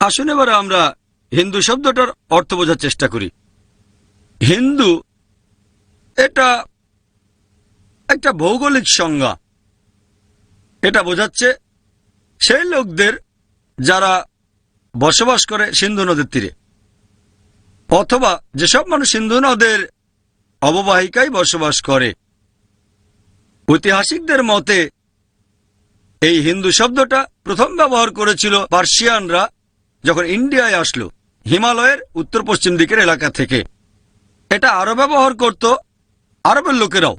আসুন এবারে আমরা হিন্দু শব্দটার অর্থ বোঝার চেষ্টা করি। হিন্দু এটা একটা ভৌগোলিক সংজ্ঞা। এটা বোঝাচ্ছে সেই লোকদের যারা বসবাস করে সিন্ধু নদীর তীরে। অথবা যেসব মানুষ সিন্ধু নদের অববাহিকায় বসবাস করে। ঐতিহাসিকদের মতে এই হিন্দু শব্দটা প্রথম ব্যবহার করেছিল পার্সিয়ানরা যখন ইন্ডিয়ায় আসলো, হিমালয়ের উত্তর পশ্চিম দিকের এলাকা থেকে, এটা আরও ব্যবহার করত আরবের লোকেরাও।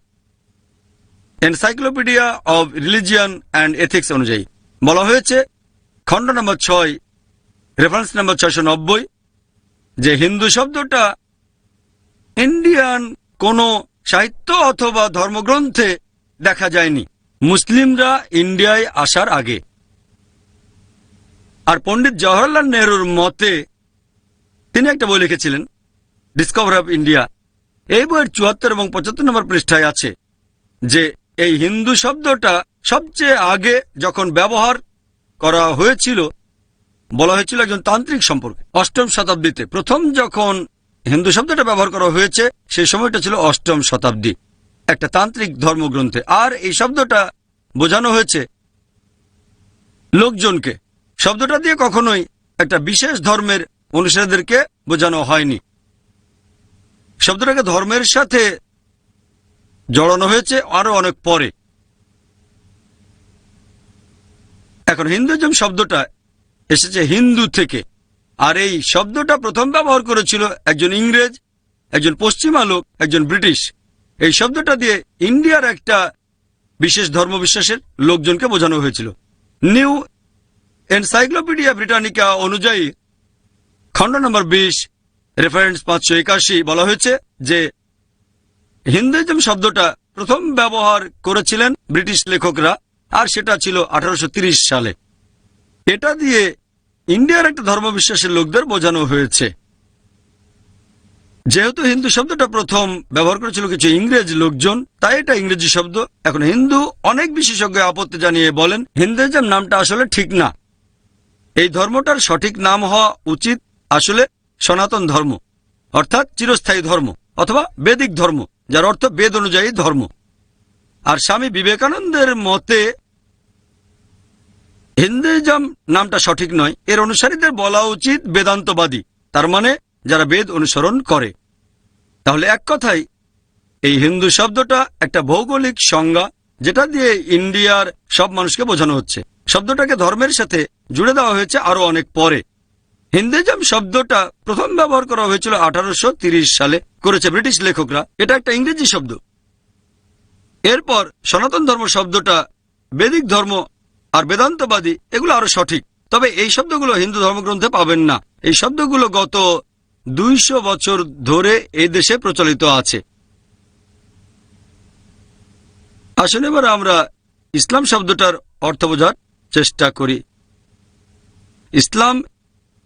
Encyclopedia of religion and ethics অনুযায়ী বলা হয়েছে, খণ্ড নম্বর ছয় রেফারেন্স নম্বর ছয়শো নব্বই, যে হিন্দু শব্দটা ইন্ডিয়ান কোনো সাহিত্য অথবা ধর্মগ্রন্থে দেখা যায়নি। মুসলিমরা ইন্ডিয়ায় আসার আগে আর পণ্ডিত জওহরলাল নেহরুর মতে, তিনি একটা বই লিখেছিলেন ডিসকভার অফ ইন্ডিয়া এই বইয়ের চুয়াত্তর এবং পঁচাত্তর নম্বর পৃষ্ঠায় আছে যে, এই হিন্দু শব্দটা সবচেয়ে আগে যখন ব্যবহার করা হয়েছিল, বলা হয়েছিল একজন তান্ত্রিক সম্পর্কে, অষ্টম শতাব্দীতে। প্রথম যখন হিন্দু শব্দটা ব্যবহার করা হয়েছে, সেই সময়টা ছিল অষ্টম শতাব্দী, একটা তান্ত্রিক ধর্মগ্রন্থে। আর এই শব্দটা বোঝানো হয়েছে লোকজনকে শব্দটা দিয়ে কখনোই একটা বিশেষ ধর্মের অনুসারীদেরকে বোঝানো হয়নি। শব্দটাকে ধর্মের সাথে জড়ানো হয়েছে আরও অনেক পরে। এখন হিন্দুজম শব্দটা এসেছে হিন্দু থেকে। আর এই শব্দটা প্রথম ব্যবহার করেছিল একজন ইংরেজ, একজন পশ্চিমা লোক, একজন ব্রিটিশ। এই শব্দটা দিয়ে ইন্ডিয়ার একটা বিশেষ ধর্মবিশ্বাসের লোকজনকে বোঝানো হয়েছিল। নিউ এনসাইক্লোপিডিয়া ব্রিটানিকা অনুযায়ী খণ্ড নম্বর বিশ রেফারেন্স পাঁচশো একাশি বলা হয়েছে যে হিন্দুইজম শব্দটা প্রথম ব্যবহার করেছিলেন ব্রিটিশ লেখকরা, আর সেটা ছিল আঠারোশো সালে। এটা দিয়ে ইন্ডিয়ার একটা ধর্মবিশ্বাসের লোকদের বোঝানো হয়েছে। যেহেতু হিন্দু শব্দটা প্রথম ব্যবহার করেছিল কিছু ইংরেজ লোকজন, তাই এটা ইংরেজি শব্দ। এখন হিন্দু অনেক বিশেষজ্ঞ আপত্তি জানিয়ে বলেন, হিন্দুইজম নামটা আসলে ঠিক না। এই ধর্মটার সঠিক নাম হওয়া উচিত আসলে সনাতন ধর্ম, অর্থাৎ চিরস্থায়ী ধর্ম, অথবা বেদিক ধর্ম, যার অর্থ বেদ অনুযায়ী ধর্ম। আর স্বামী বিবেকানন্দের মতে, হিন্দুইজম নামটা সঠিক নয়, এর অনুসারীদের বলা উচিত বেদান্তবাদী, তার মানে যারা বেদ অনুসরণ করে। তাহলে এক কথাই এই হিন্দু শব্দটা একটা ভৌগোলিক সংজ্ঞা, যেটা দিয়ে ইন্ডিয়ার সব মানুষকে বোঝানো হচ্ছে। শব্দটাকে ধর্মের সাথে জুড়ে দেওয়া হয়েছে আরও অনেক পরে। হিন্দুজম শব্দটা প্রথম ব্যবহার করা হয়েছিল আঠারোশো সালে, করেছে ব্রিটিশ লেখকরা। এটা একটা ইংরেজি শব্দ। এরপর সনাতন ধর্ম শব্দটা, বেদিক ধর্ম আর বেদান্তবাদী, এগুলো আরও সঠিক। তবে এই শব্দগুলো হিন্দু ধর্মগ্রন্থে পাবেন না। এই শব্দগুলো গত দুইশো বছর ধরে এই দেশে প্রচলিত আছে। আসলে এবার আমরা ইসলাম শব্দটার অর্থ বোঝার চেষ্টা করি। ইসলাম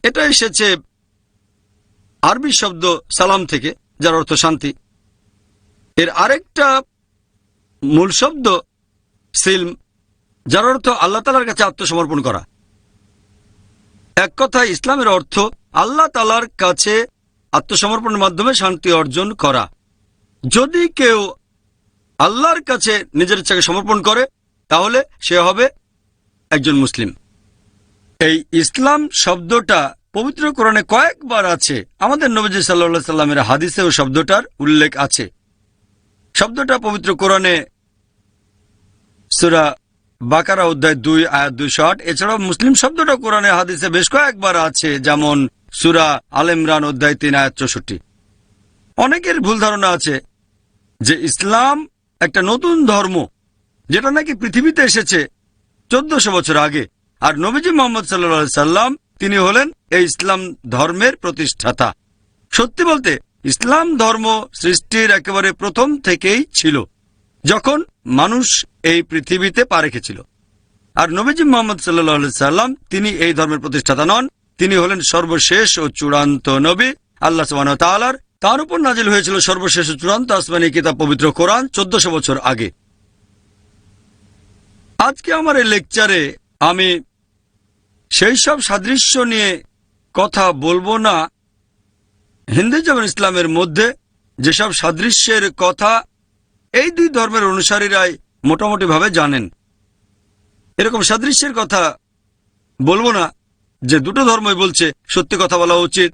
এটা এসেছে আরবি শব্দ সালাম থেকে, যার অর্থ শান্তি। এর আরেকটা মূল শব্দ সিলম, যার অর্থ আল্লাহ তালার কাছে আত্মসমর্পণ করা। এক কথায় ইসলামের অর্থ আল্লাহ তালার কাছে আত্মসমর্পণের মাধ্যমে শান্তি অর্জন করা। যদি কেউ আল্লাহর কাছে নিজের ইচ্ছাকে সমর্পণ করে, তাহলে সে হবে একজন মুসলিম। এই ইসলাম শব্দটা পবিত্র কোরআনে কয়েকবার আছে। আমাদের নবজি সাল্লা সাল্লামের হাদিসেও শব্দটার উল্লেখ আছে। শব্দটা পবিত্র কোরআনে সুরা বাকারা অধ্যায় দুই, আয়াত দুইশো আট। এছাড়াও মুসলিম শব্দটা কোরআনে হাদিসে বেশ কয়েকবার আছে, যেমন সুরা আল ইমরান অধ্যায় তিন, আয়াত চৌষট্টি। অনেকের ভুল ধারণা আছে যে ইসলাম একটা নতুন ধর্ম, যেটা নাকি পৃথিবীতে এসেছে। চোদ্দশো বছর আগে, আর নবীজি মোহাম্মদ সাল্লা সাল্লাম, তিনি হলেন এই ইসলাম ধর্মের প্রতিষ্ঠাতা। সত্যি বলতে, ইসলাম ধর্ম সৃষ্টির একেবারে প্রথম থেকেই ছিল, যখন মানুষ এই পৃথিবীতে পা রেখেছিল। আর নবীজি মোহাম্মদ সাল্লাহ সাল্লাম, তিনি এই ধর্মের প্রতিষ্ঠাতা নন, তিনি হলেন সর্বশেষ ও চূড়ান্ত নবী, আল্লাহ সুবাহ তার উপর নাজিল হয়েছিল সর্বশেষ চূড়ান্ত আসমানি কিতাব পবিত্র কোরআন চোদ্দশো বছর আগে। আজকে আমার এই লেকচারে আমি সেই সব সাদৃশ্য নিয়ে কথা বলব না। হিন্দুজম ইসলামের মধ্যে যেসব সাদৃশ্যের কথা এই দুই ধর্মের অনুসারীরাই মোটামুটিভাবে জানেন। এরকম সাদৃশ্যের কথা বলব না যে দুটো ধর্মই বলছে, সত্যি কথা বলা উচিত,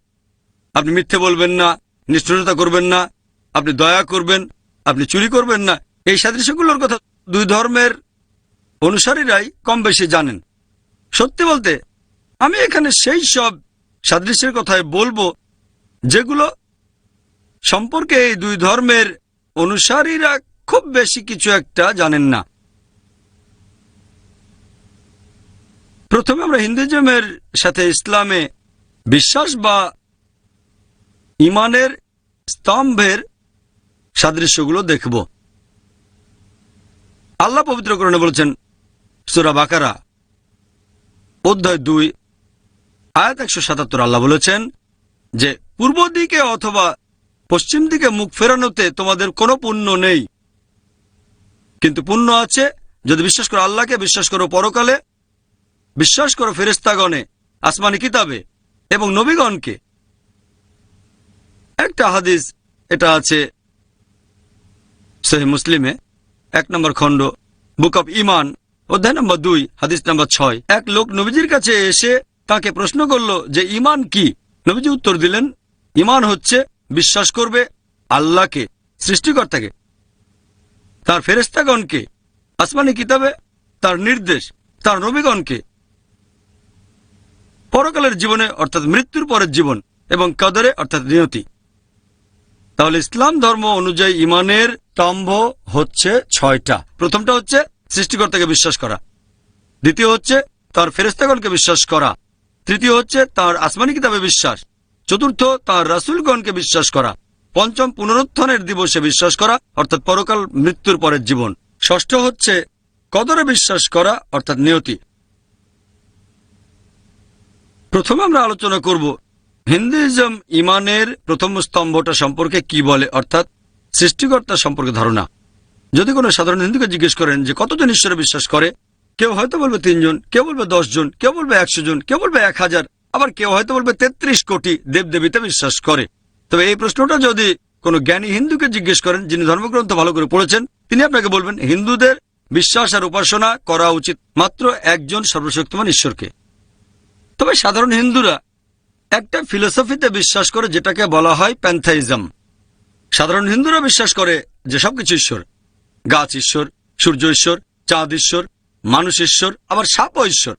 আপনি মিথ্যে বলবেন না, নিষ্ঠুরতা করবেন না, আপনি দয়া করবেন, আপনি চুরি করবেন না, এই সাদৃশ্যগুলোর কথা দুই ধর্মের অনুসারীরাই কম বেশি জানেন। সত্যি বলতে, আমি এখানে সেই সব সাদৃশ্যের কথায় বলব যেগুলো সম্পর্কে এই দুই ধর্মের অনুসারীরা খুব বেশি কিছু একটা জানেন না। প্রথমে আমরা হিন্দুজমের সাথে ইসলামে বিশ্বাস বা ইমানের স্তম্ভের সাদৃশ্যগুলো দেখব। আল্লাহ পবিত্রকরণে বলেছেন সুরা বাকারা, অধ্যায় দুই, আয়াত একশো সাতাত্তর আল্লাহ বলেছেন যে, পূর্ব দিকে অথবা পশ্চিম দিকে মুখ ফেরানোতে তোমাদের কোনো পুণ্য নেই। কিন্তু পুণ্য আছে, যদি বিশ্বাস করো আল্লাহকে, বিশ্বাস করো পরকালে, বিশ্বাস করো ফেরেস্তাগণে আসমানি কিতাবে এবং নবীগণকে। একটা হাদিস, এটা আছে সহি মুসলিমে, এক নম্বর খণ্ড, বুক অব ইমান অধ্যায় নম্বর দুই, হাদিস নম্বর ছয়। এক লোক নবীজির কাছে এসে তাকে প্রশ্ন করল যে ইমান কি? নবীজি উত্তর দিলেন ইমান হচ্ছে বিশ্বাস করবে আল্লাহকে, সৃষ্টিকর্তাকে, তার ফেরেস্তাগণকে আসমানি কিতাবে, তার নির্দেশ, তার নবীগণকে। পরকালের জীবনে অর্থাৎ মৃত্যুর পরের জীবন এবং কদরে অর্থাৎ নিয়তি। তাহলে ইসলাম ধর্ম অনুযায়ী ইমানের স্তম্ভ হচ্ছে ছয়টা। প্রথমটা হচ্ছে সৃষ্টিকর্তাকে বিশ্বাস করা। দ্বিতীয় হচ্ছে, তার ফেরেস্তাগণকে বিশ্বাস করা। তৃতীয় হচ্ছে, তার আসমানি কিতাবে বিশ্বাস। চতুর্থ, তার রাসুলগণকে বিশ্বাস করা। পঞ্চম পুনরুত্থানের দিবসে বিশ্বাস করা, অর্থাৎ পরকাল মৃত্যুর পরের জীবন। ষষ্ঠ হচ্ছে, কদরে বিশ্বাস করা, অর্থাৎ নিয়তি। প্রথমে আমরা আলোচনা করব, হিন্দুইজম ইমানের প্রথম স্তম্ভটা সম্পর্কে কি বলে, অর্থাৎ সৃষ্টিকর্তা সম্পর্কে ধারণা। যদি কোনো সাধারণ হিন্দুকে জিজ্ঞেস করেন যে কতজন ঈশ্বরে বিশ্বাস করে, কেউ হয়তো বলবে তিনজন, কেউ বলবে জন কেউ বলবে একশো জন কেউ বলবে এক হাজার আবার কেউ হয়তো বলবে তেত্রিশ কোটি দেবদেবীতে বিশ্বাস করে। তবে এই প্রশ্নটা যদি কোনো জ্ঞানী হিন্দুকে জিজ্ঞেস করেন, যিনি ধর্মগ্রন্থ ভালো করে পড়েছেন, তিনি আপনাকে বলবেন, হিন্দুদের বিশ্বাস আর উপাসনা করা উচিত মাত্র একজন সর্বশক্তিমান ঈশ্বরকে। তবে সাধারণ হিন্দুরা একটা ফিলোসফিতে বিশ্বাস করে, যেটাকে বলা হয় প্যান্থাইজম। সাধারণ হিন্দুরা বিশ্বাস করে যে সবকিছু ঈশ্বর। গাছ ঈশ্বর, সূর্য ঈশ্বর, চাঁদ ঈশ্বর, মানুষ ঈশ্বর, আবার সাপ ঈশ্বর।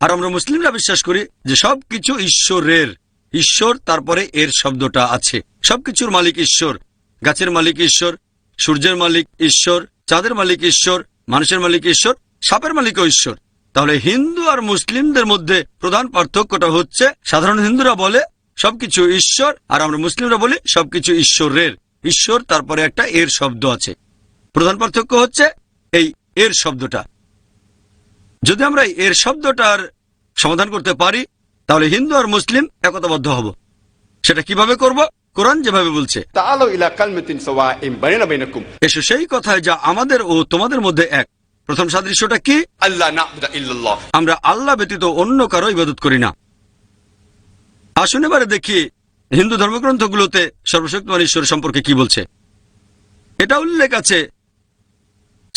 আর আমরা মুসলিমরা বিশ্বাস করি যে সবকিছু ঈশ্বরের। ঈশ্বর, তারপরে এর শব্দটা আছে। সবকিছুর মালিক ঈশ্বর। গাছের মালিক ঈশ্বর, সূর্যের মালিক ঈশ্বর, চাঁদের মালিক ঈশ্বর, মানুষের মালিক ঈশ্বর, সাপের মালিকও ঈশ্বর। তাহলে হিন্দু আর মুসলিমদের মধ্যে প্রধান পার্থক্যটা হচ্ছে, সাধারণ হিন্দুরা বলে সবকিছু ঈশ্বর, আর আমরা মুসলিমরা বলি সবকিছু ঈশ্বরের। ঈশ্বর, তারপরে একটা এর শব্দ আছে। প্রধান পার্থক্য হচ্ছে এই এর শব্দটা। যদি আমরা এর শব্দটার সমাধান করতে পারি তাহলে হিন্দু আর মুসলিম একতাবদ্ধ হব। সেটা কীভাবে করব? কোরআন যেভাবে বলছে। এসো সেই কথায় যা আমাদের ও তোমাদের মধ্যে এক। প্রথম সাদৃশ্যটা কি? আল্লাহ আমরা আল্লাহ ব্যতীত অন্য কারও ইবাদত করি না। আসুন এবারে দেখি হিন্দু ধর্মগ্রন্থগুলোতে সর্বশক্তিমান ঈশ্বর সম্পর্কে কি বলছে। এটা উল্লেখ আছে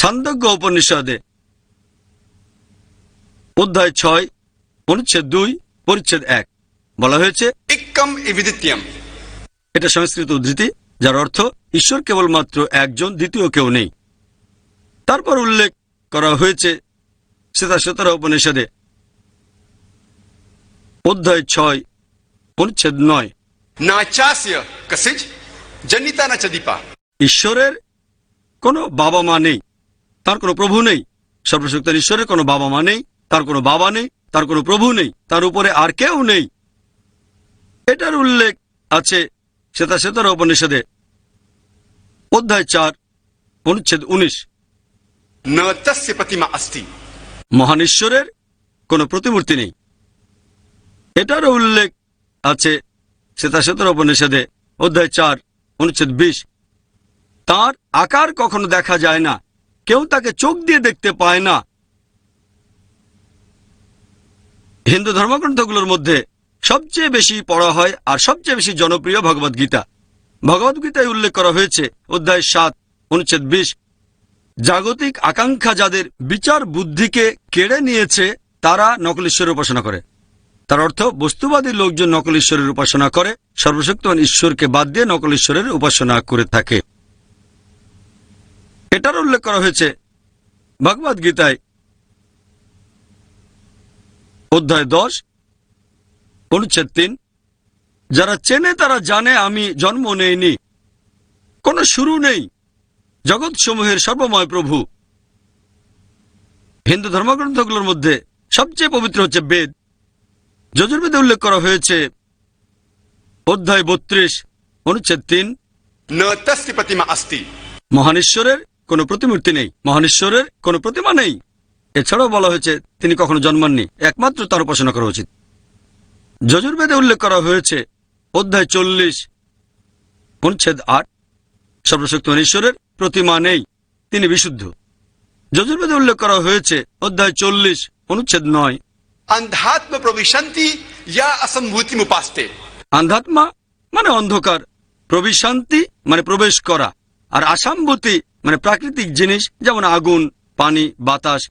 ছান্দজ্ঞ উপনিষদে। অধ্যায় ছয় অনুচ্ছেদ দুই পরিচ্ছেদ এক। বলা হয়েছে ইক্কম এটা সংস্কৃত উদ্ধৃতি যার অর্থ ঈশ্বর কেবলমাত্র একজন দ্বিতীয় কেউ নেই। তারপর উল্লেখ করা হয়েছে সেতা সতরা উপনিষদে। অধ্যায় ছয় অনুচ্ছেদ নয়। ঈশ্বরের কোনো বাবা মা নেই। তার কোনো প্রভু নেই। সর্বশক্তির ঈশ্বরের কোনো বাবা মা নেই তার কোনো বাবা নেই তার কোনো প্রভু নেই তার উপরে আর কেউ নেই। এটার উল্লেখ আছে সেতা সেতার উপনিষদে অধ্যায় চার অনুচ্ছেদ উনিশ। মহান ঈশ্বরের কোনো প্রতিমূর্তি নেই। এটারও উল্লেখ আছে শ্বেতাশতর উপনিষদে অধ্যায় চার অনুচ্ছেদ বিশ। তার আকার কখনো দেখা যায় না। কেউ তাকে চোখ দিয়ে দেখতে পায় না। হিন্দু ধর্মগ্রন্থগুলোর মধ্যে সবচেয়ে বেশি পড়া হয় আর সবচেয়ে বেশি জনপ্রিয় ভগবদ গীতা। ভগবদ গীতায় উল্লেখ করা হয়েছে, অধ্যায় সাত, অনুচ্ছেদ বিশ, জাগতিক আকাঙ্ক্ষা যাদের বিচার বুদ্ধিকে কেড়ে নিয়েছে, তারা নকল ঈশ্বরের উপাসনা করে। তার অর্থ, বস্তুবাদী লোকজন নকল ঈশ্বরের উপাসনা করে, সর্বশক্তিমান ঈশ্বরকে বাদ দিয়ে নকল ঈশ্বরের উপাসনা করে থাকে। এটার উল্লেখ করা হয়েছে ভগবদ গীতায়। অধ্যায় দশ অনুচ্ছেদ তিন যারা চেনে তারা জানে আমি জন্ম নেইনি কোনো শুরু নেই জগৎ সমূহের সর্বময় প্রভু। হিন্দু ধর্মগ্রন্থগুলোর মধ্যে সবচেয়ে পবিত্র হচ্ছে বেদ। যজুর্বেদে উল্লেখ করা হয়েছে অধ্যায় বত্রিশ অনুচ্ছেদ তিন মহানেশ্বরের কোনো প্রতিমূর্তি নেই। মহানেশ্বরের কোনো প্রতিমা নেই। এছাড়াও বলা হয়েছে তিনি কখনো জন্মাননি। একমাত্র তার উপাসনা করা উচিত। যজুর্বেদে উল্লেখ করা হয়েছে অধ্যায় চল্লিশ অনুচ্ছেদ আট সর্বশক্তি মনীশ্বরের প্রতিমা নেই তিনি বিশুদ্ধ। যজুর্বেদে উল্লেখ করা হয়েছে অধ্যায় চল্লিশ অনুচ্ছেদ নয়। অন্ধাত্ম প্রবিশান্তি ইয়া অসম্ভূতি উপাস্তে অন্ধাত্মা মানে অন্ধকার প্রবিশান্তি মানে প্রবেশ করা আর আসাম্ভূতি মানে প্রাকৃতিক জিনিস, যেমন আগুন, পানি, বাতাস।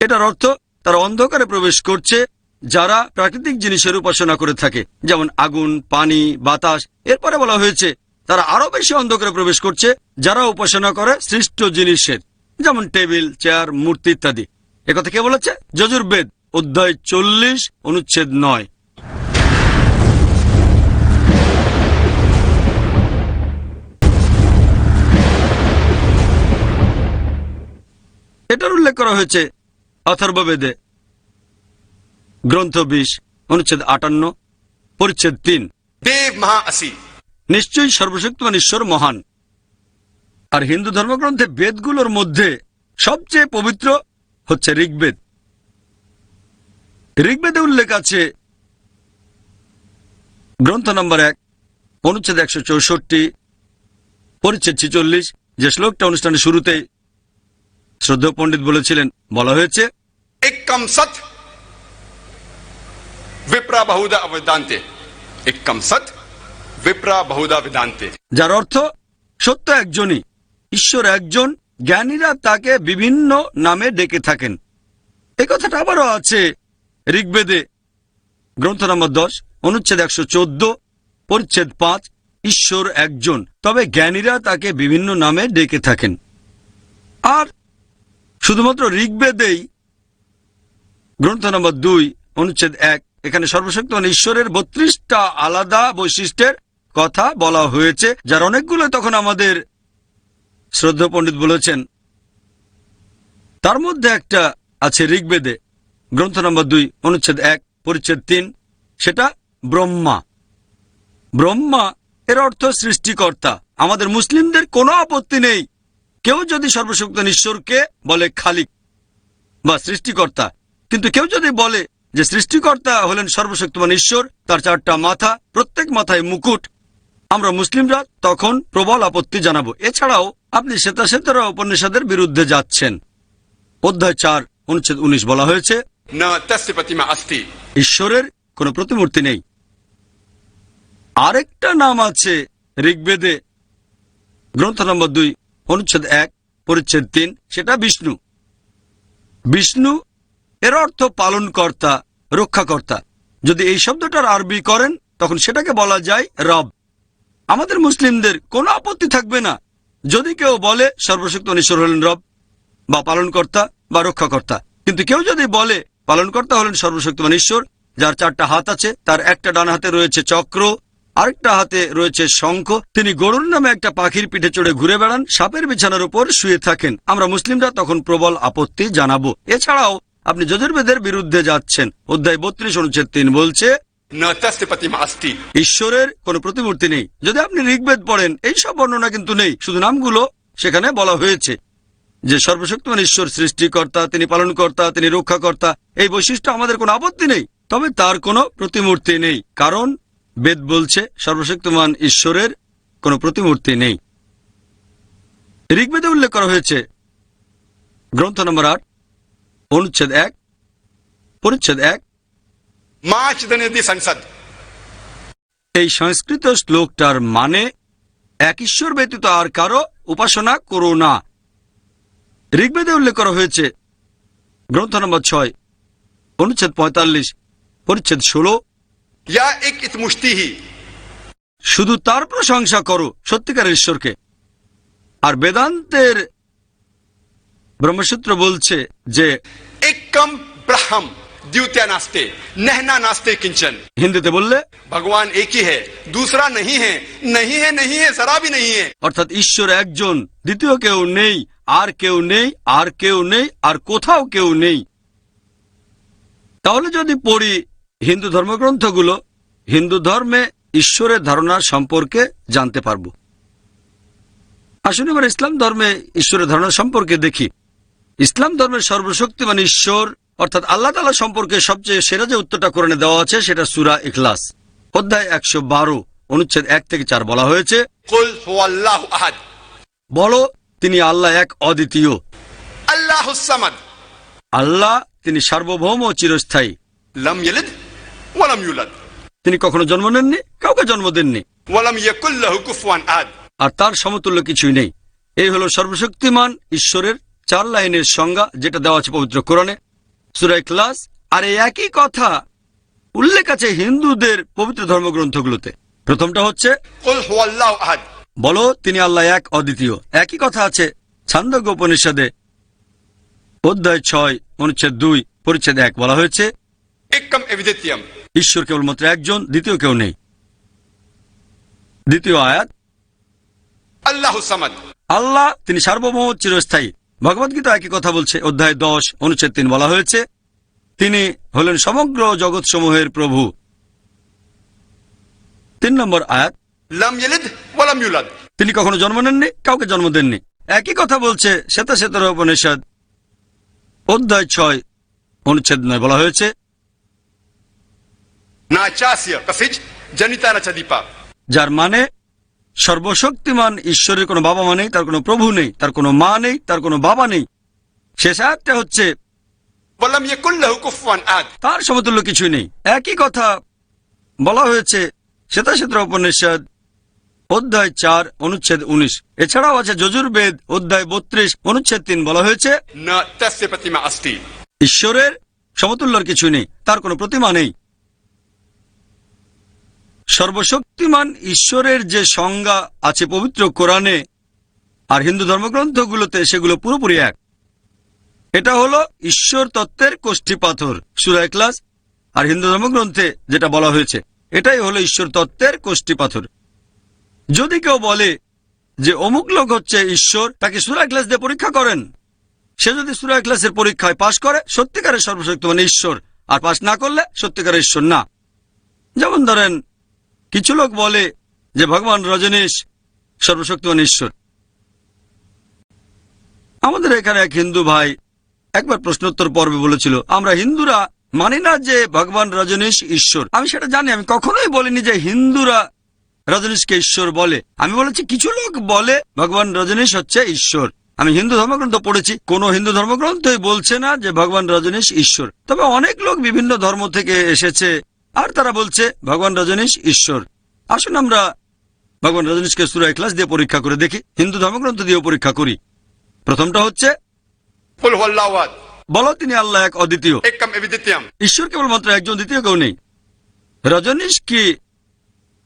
এটার অর্থ তারা অন্ধকারে প্রবেশ করছে যারা প্রাকৃতিক জিনিসের উপাসনা করে থাকে, যেমন আগুন, পানি, বাতাস। এরপরে বলা হয়েছে, তারা আরও বেশি অন্ধকারে প্রবেশ করছে যারা উপাসনা করে সৃষ্ট জিনিসের, যেমন টেবিল, চেয়ার, মূর্তি ইত্যাদি। একথা কে বলেছে? যজুর্বেদ, অধ্যায় চল্লিশ, অনুচ্ছেদ নয়। এটার উল্লেখ করা হয়েছে অথর্ববেদে। গ্রন্থ বিশ অনুচ্ছেদ আটান্ন পরিচ্ছেদ তিন। নিশ্চয়ই সর্বশক্তিমান ঈশ্বর মহান। আর হিন্দু ধর্মগ্রন্থে বেদগুলোর মধ্যে সবচেয়ে পবিত্র হচ্ছে ঋগ্বেদ। ঋগ্বেদে উল্লেখ আছে গ্রন্থ নম্বর এক অনুচ্ছেদ একশো চৌষট্টি পরিচ্ছেদ ছিচল্লিশ যে শ্লোকটা অনুষ্ঠানের শুরুতেই শ্রদ্ধ পণ্ডিত বলেছিলেন বলা হয়েছে সৎ যার অর্থ সত্য একজনই ঈশ্বর একজন জ্ঞানীরা তাকে বিভিন্ন নামে ডেকে থাকেন। এ কথাটা আবারও আছে ঋগ্বেদে গ্রন্থ নম্বর দশ অনুচ্ছেদ একশো চোদ্দ পরিচ্ছেদ পাঁচ ঈশ্বর একজন তবে জ্ঞানীরা তাকে বিভিন্ন নামে ডেকে থাকেন। আর শুধুমাত্র ঋগ্বেদেই, গ্রন্থ নম্বর দুই, অনুচ্ছেদ এক, এখানে সর্বশক্তিমান ঈশ্বরের বত্রিশটা আলাদা বৈশিষ্ট্যের কথা বলা হয়েছে, যার অনেকগুলো তখন আমাদের শ্রদ্ধা পণ্ডিত বলেছেন। তার মধ্যে একটা আছে ঋগ্বেদে, গ্রন্থ নম্বর দুই, অনুচ্ছেদ এক, পরিচ্ছেদ তিন, সেটা ব্রহ্মা। ব্রহ্মা এর অর্থ সৃষ্টিকর্তা। আমাদের মুসলিমদের কোনো আপত্তি নেই কেউ যদি সর্বশক্ত ঈশ্বরকে বলে খালিক বা সৃষ্টিকর্তা কিন্তু কেউ যদি বলে যে সৃষ্টিকর্তা হলেন সর্বশক্তিমান ঈশ্বর তার চারটা মাথা প্রত্যেক মাথায় মুকুট আমরা মুসলিমরা তখন প্রবল আপত্তি জানাব। এছাড়াও আপনি শ্বেতাশ্বেতরা উপনিষদের বিরুদ্ধে যাচ্ছেন। অধ্যায় চার অনুচ্ছেদ উনিশ বলা হয়েছে ঈশ্বরের কোন প্রতিমূর্তি নেই। আরেকটা নাম আছে ঋগ্বেদে গ্রন্থ নম্বর দুই অনুচ্ছেদ এক, পরিচ্ছেদ তিন, সেটা বিষ্ণু। বিষ্ণু এর অর্থ পালনকর্তা, রক্ষাকর্তা। যদি এই শব্দটার আরবি করেন, তখন সেটাকে বলা যায় রব। আমাদের মুসলিমদের কোনো আপত্তি থাকবে না। যদি কেউ বলে, সর্বশক্ত ঈশ্বর হলেন রব, বা পালনকর্তা, বা রক্ষাকর্তা। কিন্তু কেউ যদি বলে, পালনকর্তা হলেন সর্বশক্তিমান ঈশ্বর যার চারটা হাত আছে, তার একটা ডান হাতে রয়েছে চক্র আরেকটা হাতে রয়েছে শঙ্খ। তিনি গরুর নামে একটা পাখির পিঠে চড়ে ঘুরে বেড়ান, সাপের বিছানার উপর শুয়ে থাকেন। আমরা মুসলিমরা তখন প্রবল আপত্তি জানাব। এছাড়াও আপনি যজুর্বেদের বিরুদ্ধে যাচ্ছেন। অধ্যায় বত্রিশ, অনুচ্ছেদ তিন বলছে, ঈশ্বরের কোন প্রতিমূর্তি নেই। যদি আপনি ঋগ্বেদ পড়েন, এই সব বর্ণনা কিন্তু নেই। শুধু নামগুলো সেখানে বলা হয়েছে। যে সর্বশক্তিমান ঈশ্বর, সৃষ্টিকর্তা, তিনি পালনকর্তা, তিনি রক্ষাকর্তা, এই বৈশিষ্ট্য আমাদের কোনো আপত্তি নেই। তবে তার কোনো প্রতিমূর্তি নেই। কারণ বেদ বলছে সর্বশক্তিমান ঈশ্বরের কোনো প্রতিমূর্তি নেই। ঋগ্বেদে উল্লেখ করা হয়েছে গ্রন্থ নম্বর আট অনুচ্ছেদ এক পরিচ্ছেদ এক। এই সংস্কৃত শ্লোকটার মানে এক ঈশ্বর ব্যতীত আর কারও উপাসনা করো না। ঋগ্বেদে উল্লেখ করা হয়েছে গ্রন্থ নম্বর ছয় অনুচ্ছেদ পঁয়তাল্লিশ পরিচ্ছেদ ষোলো শুধু তার প্রশংসা করো সত্যিকার ঈশ্বরকে। আর বেদান্তের ব্রহ্মসূত্র বলছে যে ভগবান একই হে হে ভি অর্থাৎ ঈশ্বর একজন দ্বিতীয় কেউ নেই আর কেউ নেই আর কেউ নেই আর কোথাও কেউ নেই। তাহলে যদি পড়ি হিন্দু ধর্মগ্রন্থগুলো হিন্দু ধর্মে ঈশ্বরের ধারণা সম্পর্কে জানতে পারব। আসুন এবার ইসলাম ধর্মে ঈশ্বরের ধারণা সম্পর্কে দেখি। ইসলাম ধর্মের সর্বশক্তি মানে ঈশ্বর অর্থাৎ আল্লাহ তালা সম্পর্কে সবচেয়ে সেরা যে উত্তরটা কোরআনে দেওয়া আছে সেটা সুরা ইখলাস। অধ্যায় একশো বারো অনুচ্ছেদ এক থেকে চার বলা হয়েছে বলো তিনি আল্লাহ এক অদ্বিতীয়। আল্লাহ আল্লাহ তিনি সার্বভৌম চিরস্থায়ী। ওয়ালাম ইউলাদ। তিনি কখনো জন্ম নেননি? কাউকে জন্ম দেননি। ওয়ালাম ইয়াকুল্লাহু কুফওয়ান আদ আর তার সমতুল্য কিছুই নেই। এই হলো সর্বশক্তিমান ঈশ্বরের চার লাইনের সংজ্ঞা যেটা দেওয়া আছে পবিত্র কোরআনে। সুরায় ক্লাস আর এই একই কথা উল্লেখ আছে হিন্দুদের পবিত্র ধর্মগ্রন্থগুলোতে। প্রথমটা হচ্ছে বলো তিনি আল্লাহ এক অদ্বিতীয়। একই কথা আছে ছান্দ উপনিষদে অধ্যায় ছয় অনুচ্ছেদ দুই পরিচ্ছেদ এক বলা হয়েছে। ঈশ্বর কেবলমাত্র একজন দ্বিতীয় কেউ নেই। দ্বিতীয় আয়াত আল্লাহ আল্লাহ তিনি সার্বভৌম চিরস্থায়ী। ভগবত গীতা একই কথা বলছে অধ্যায় দশ অনুচ্ছেদ তিন বলা হয়েছে তিনি হলেন সমগ্র জগৎ সমূহের প্রভু। তিন নম্বর আয়াত তিনি কখনো জন্ম নেননি কাউকে জন্ম দেননি। একই কথা বলছে শ্বেতা শ্বেতর উপনিষদ অধ্যায় ছয় অনুচ্ছেদ নয় বলা হয়েছে যার মানে সর্বশক্তিমান ঈশ্বরের কোনো বাবা মা নেই তার কোনো প্রভু নেই তার কোনো মা নেই তার কোনো বাবা নেই। শেষ একটা হচ্ছে তার সমতুল্য কিছুই নেই। একই কথা বলা হয়েছে শ্বেতাক্ষেত্র উপনিষদ অধ্যায় চার অনুচ্ছেদ উনিশ। এছাড়াও আছে যজুর্বেদ অধ্যায় বত্রিশ অনুচ্ছেদ তিন বলা হয়েছে ঈশ্বরের সমতুল্যর কিছু নেই তার কোনো প্রতিমা নেই। সর্বশক্তিমান ঈশ্বরের যে সংজ্ঞা আছে পবিত্র কোরআনে আর হিন্দু ধর্মগ্রন্থগুলোতে, সেগুলো পুরোপুরি এক। এটা হলো ঈশ্বর তত্ত্বের কোষ্ঠী পাথর সুরায় ক্লাস আর হিন্দু ধর্মগ্রন্থে যেটা বলা হয়েছে। এটাই হলো ঈশ্বর তত্ত্বের কোষ্ঠী পাথর। যদি কেউ বলে যে অমুক লোক হচ্ছে ঈশ্বর, তাকে সুরা ক্লাস দিয়ে পরীক্ষা করেন। সে যদি সুরা ক্লাসের পরীক্ষায় পাশ করে, সত্যিকারের সর্বশক্তিমান ঈশ্বর, আর পাশ না করলে সত্যিকারের ঈশ্বর না। যেমন ধরেন কিছু লোক বলে যে ভগবান রজনীশ সর্বশক্তিমান ঈশ্বর আমাদের এখানে এক হিন্দু ভাই একবার প্রশ্নোত্তর পর্বে বলেছিল, আমরা হিন্দুরা মানি না যে ভগবান রজনীশ ঈশ্বর? আমি সেটা জানি, আমি কখনোই বলিনি যে হিন্দুরা রজনীশকে ঈশ্বর বলে। আমি বলেছি, কিছু লোক বলে ভগবান রজনীশ হচ্ছে ঈশ্বর। আমি হিন্দু ধর্মগ্রন্থ পড়েছি, কোন হিন্দু ধর্মগ্রন্থই বলছে না যে ভগবান রজনীশ ঈশ্বর। তবে অনেক লোক বিভিন্ন ধর্ম থেকে এসেছে আর তারা বলছে ভগবান রজনীশ ঈশ্বর। আসুন আমরা ভগবান রজনীশকে সুরায় ক্লাস দিয়ে পরীক্ষা করে দেখি হিন্দু ধর্মগ্রন্থ দিয়ে পরীক্ষা করি। প্রথমটা হচ্ছে বলো তিনি আল্লাহ এক অদ্বিতীয়। ঈশ্বর কেবলমাত্র একজন দ্বিতীয় কেউ নেই। রজনীশ কি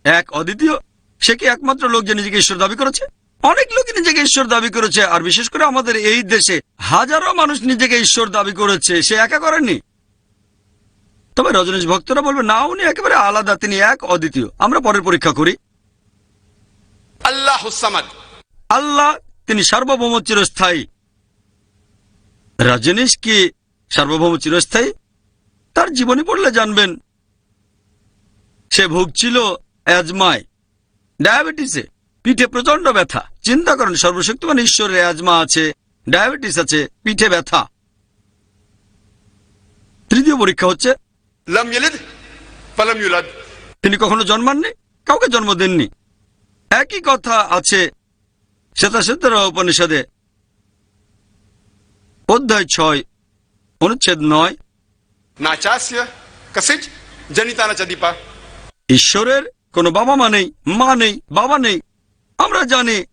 এক অদ্বিতীয়? সে কি একমাত্র লোক যে নিজেকে ঈশ্বর দাবি করেছে? অনেক লোক নিজেকে ঈশ্বর দাবি করেছে আর বিশেষ করে আমাদের এই দেশে হাজারো মানুষ নিজেকে ঈশ্বর দাবি করেছে সে একা করেননি। তবে রজনীশ ভক্তরা বলবে না উনি একেবারে আলাদা তিনি এক অদ্বিতীয়। আমরা পরের পরীক্ষা করি। আল্লাহ আল্লাহ তিনি সার্বভৌম চিরস্থায়ী। রজনীশ কি সার্বভৌম চিরস্থায়ী? তার জীবনী পড়লে জানবেন। সে ভুগছিল অ্যাজমায় ডায়াবেটিসে। পিঠে প্রচণ্ড ব্যথা। চিন্তা করেন সর্বশক্তিমান ঈশ্বরের অ্যাজমা আছে ডায়াবেটিস আছে পিঠে ব্যথা। তৃতীয় পরীক্ষা হচ্ছে লাম ইয়ালিদ ইউলাদ। তিনি কখনো জন্মাননি? কাউকে জন্ম দেননি। একই কথা আছে শ্বেতাশ্বেতরা উপনিষদে। অধ্যায় ছয় অনুচ্ছেদ নয়। ঈশ্বরের কোনো বাবা মা নেই মা নেই বাবা নেই। আমরা জানি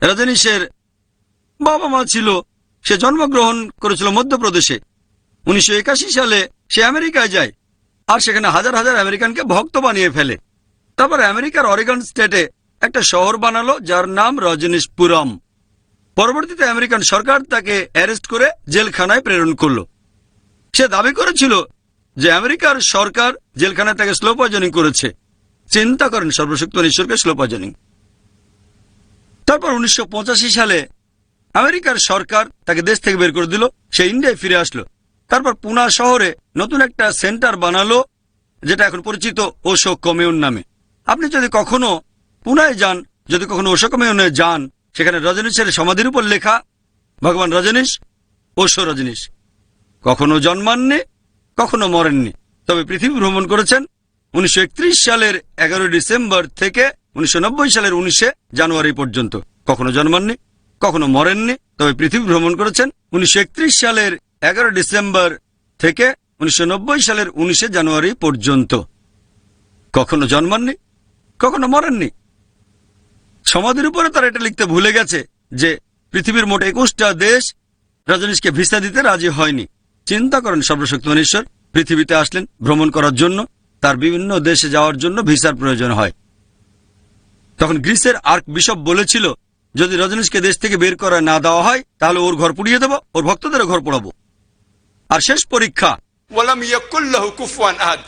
রাজনীশের বাবা মা ছিল সে জন্মগ্রহণ করেছিল মধ্যপ্রদেশে। উনিশশো একাশি সালে সে আমেরিকায় যায়। আর সেখানে হাজার হাজার আমেরিকানকে ভক্ত বানিয়ে ফেলে। তারপর আমেরিকার অরিগন স্টেটে একটা শহর বানালো যার নাম রজনীশপুরম। পরবর্তীতে আমেরিকান সরকার তাকে অ্যারেস্ট করে জেলখানায় প্রেরণ করল। সে দাবি করেছিল যে আমেরিকার সরকার জেলখানায় তাকে স্লো পয়জনিং করেছে। চিন্তা করেন সর্বশক্ত ঈশ্বরকে স্লো পয়জনিং। তারপর উনিশশো পঁচাশি সালে আমেরিকার সরকার তাকে দেশ থেকে বের করে দিল, সে ইন্ডিয়ায় ফিরে আসলো। তারপর পুনা শহরে নতুন একটা সেন্টার বানালো, যেটা এখন পরিচিত ওশো কমিউন নামে। আপনি যদি কখনো পুনায় যান, যদি কখনো ওশো কমিউনে যান, সেখানে রজনীশের সমাধির উপর লেখা, ভগবান রজনীশ ওশো রজনীশ, কখনো জন্মাননি, কখনো মরেননি। তবে পৃথিবী ভ্রমণ করেছেন উনিশশো একত্রিশ সালের এগারো ডিসেম্বর থেকে উনিশশো নব্বই সালের উনিশে জানুয়ারি পর্যন্ত। কখনো জন্মাননি, কখনো মরেননি, তবে পৃথিবী ভ্রমণ করেছেন উনিশশো একত্রিশ সালের এগারো ডিসেম্বর থেকে উনিশশো নব্বই সালের উনিশে জানুয়ারি পর্যন্ত। কখনো জন্মাননি, কখনো মরেননি। সমাধির উপরে তারা এটা লিখতে ভুলে গেছে যে পৃথিবীর মোট একুশটা দেশ রজনীশকে ভিসা দিতে রাজি হয়নি। চিন্তা করেন সর্বশক্তিমান ঈশ্বর পৃথিবীতে আসলেন ভ্রমণ করার জন্য, তার বিভিন্ন দেশে যাওয়ার জন্য ভিসার প্রয়োজন হয়। তখন গ্রিসের আর্ক বিশপ বলেছিল, যদি রজনীশকে দেশ থেকে বের করা না দেওয়া হয়, তাহলে ওর ঘর পুড়িয়ে দেবো, ওর ভক্তদেরও ঘর পোড়াবো। আর শেষ পরীক্ষা।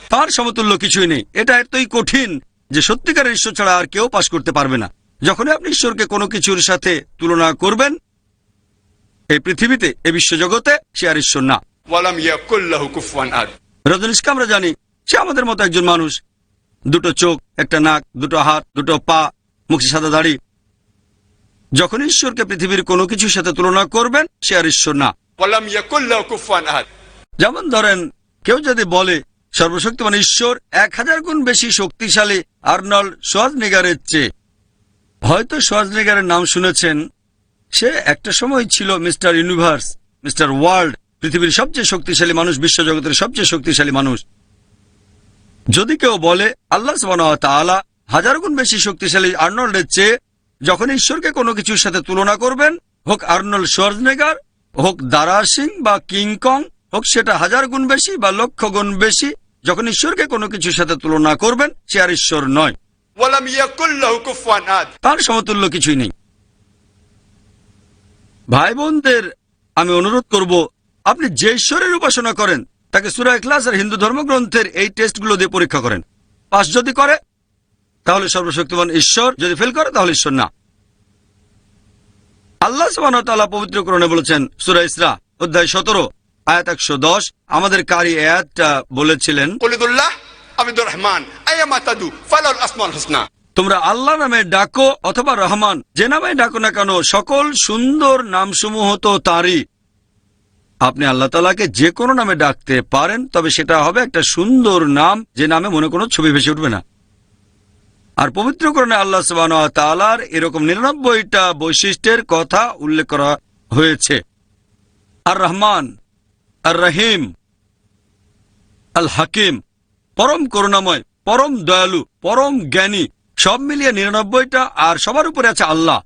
তার সমতুল্য কিছুই নেই। এটা এতই কঠিন যে সত্যিকারের ঈশ্বর ছাড়া আর কেউ পাশ করতে পারবে না। যখন আপনি ঈশ্বরকে কোনো কিছুর সাথে তুলনা করবেন এই পৃথিবীতে এ বিশ্বজগতে সে আর ঈশ্বর না। রজনীশকে আমরা জানি সে আমাদের মতো একজন মানুষ। দুটো চোখ একটা নাক দুটো হাত দুটো পা মুখে সাদা দাড়ি। যখন ঈশ্বরকে পৃথিবীর কোনো কিছুর সাথে তুলনা করবেন সে আর ঈশ্বর না। যেমন ধরেন, কেউ যদি বলে, সর্বশক্তিমান ঈশ্বর এক হাজার গুণ বেশি শক্তিশালী আর্নল সোয়াজনিগারের চেয়ে। হয়তো সোয়াজনিগারের নাম শুনেছেন, সে একটা সময় ছিল মিস্টার ইউনিভার্স, মিস্টার ওয়ার্ল্ড, পৃথিবীর সবচেয়ে শক্তিশালী মানুষ, বিশ্বজগতের সবচেয়ে শক্তিশালী মানুষ। যদি কেউ বলে, আল্লাহ আলা হাজার গুণ বেশি শক্তিশালী আর্নল্ডের চেয়ে, যখন ঈশ্বরকে কোনো কিছুর সাথে তুলনা করবেন, হোক আর্নল্ড সোয়াজনেগার হোক দারা সিং বা কিংকং হোক সেটা হাজার গুণ বেশি বা লক্ষ গুণ বেশি যখন ঈশ্বরকে কোনো কিছুর সাথে তুলনা করবেন সে আর ঈশ্বর নয়। তার সমতুল্য কিছুই নেই। ভাই বোনদের আমি অনুরোধ করব আপনি যে ঈশ্বরের উপাসনা করেন তাকে সুরা ক্লাস আর হিন্দু ধর্মগ্রন্থের এই টেস্টগুলো দিয়ে পরীক্ষা করেন। পাশ যদি করে তাহলে সর্বশক্তিমান ঈশ্বর যদি ফেল করে তাহলে ঈশ্বর না। আল্লাহ সুবাহতাল্লাহ পবিত্র করণে বলেছেন সুরা ইসরা অধ্যায় সতেরো আয়াত একশো দশ। আমাদের কারি আয়াতটা বলেছিলেন তোমরা আল্লাহ নামে ডাকো অথবা রহমান যে নামে ডাকো না কেন সকল সুন্দর নাম সমূহ তো তাঁরই। আপনি আল্লাহ তালাকে যে কোনো নামে ডাকতে পারেন তবে সেটা হবে একটা সুন্দর নাম যে নামে মনে কোনো ছবি ভেসে উঠবে না। আর পবিত্র পবিত্রকরণে আল্লাহ তালার এরকম নিরানব্বইটা বৈশিষ্ট্যের কথা উল্লেখ করা হয়েছে। আর রহমান, আর রহিম, আল হাকিম, পরম করুণাময়, পরম দয়ালু, পরম জ্ঞানী, সব মিলিয়ে নিরানব্বইটা আর সবার উপরে আছে আল্লাহ।